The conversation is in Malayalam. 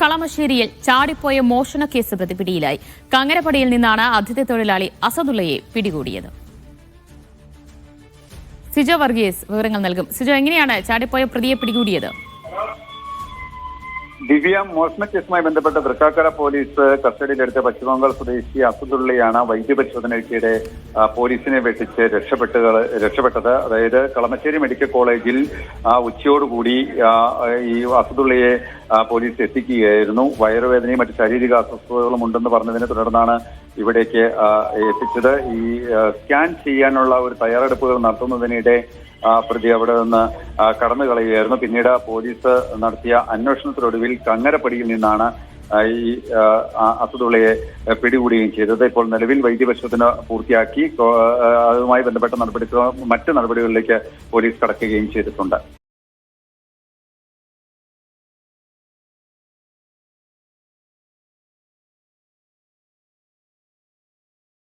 കളമശ്ശേരിയിൽ ചാടിപ്പോയ മോഷണ കേസ് പ്രതി പിടിയിലായി കങ്ങരപ്പടിയിൽ നിന്നാണ് അതിഥി തൊഴിലാളി അസദുള്ളയെ പിടികൂടിയത്. സിജോ വർഗീസ് വിവരങ്ങൾ നൽകും. സിജോ എങ്ങനെയാണ് ചാടിപ്പോയ പ്രതിയെ പിടികൂടിയത്? ദിവ്യ മോഷണ കേസുമായി ബന്ധപ്പെട്ട് തൃക്കാക്കര പോലീസ് കസ്റ്റഡിയിലെടുത്ത പശ്ചിമബംഗാൾ സ്വദേശി അസുദുള്ളിയാണ് വൈദ്യപരിശോധനയ്ക്കിടെ പോലീസിനെ വെട്ടിച്ച് രക്ഷപ്പെട്ട രക്ഷപ്പെട്ടത്. അതായത് കളമശ്ശേരി മെഡിക്കൽ കോളേജിൽ ഉച്ചയോടുകൂടി ഈ അസുദുള്ളിയെ പോലീസ് എത്തിക്കുകയായിരുന്നു. വയറുവേദനയും മറ്റ് ശാരീരിക അസ്വസ്ഥതകളും ഉണ്ടെന്ന് പറഞ്ഞതിനെ തുടർന്നാണ് ഇവിടേക്ക് എത്തിച്ചത്. ഈ സ്കാൻ ചെയ്യാനുള്ള ഒരു തയ്യാറെടുപ്പുകൾ നടത്തുന്നതിനിടെ പ്രതി അവിടെ നിന്ന് കടന്നു കളയുകയായിരുന്നു. പിന്നീട് പോലീസ് നടത്തിയ അന്വേഷണത്തിനൊടുവിൽ കങ്ങരപ്പടിയിൽ നിന്നാണ് ഈ അസദുള്ളയെ പിടികൂടുകയും ചെയ്തത്. ഇപ്പോൾ നിലവിൽ വൈദ്യപരിശോധന പൂർത്തിയാക്കി അതുമായി ബന്ധപ്പെട്ട നടപടി മറ്റ് നടപടികളിലേക്ക് പോലീസ് കടക്കുകയും ചെയ്തിട്ടുണ്ട്.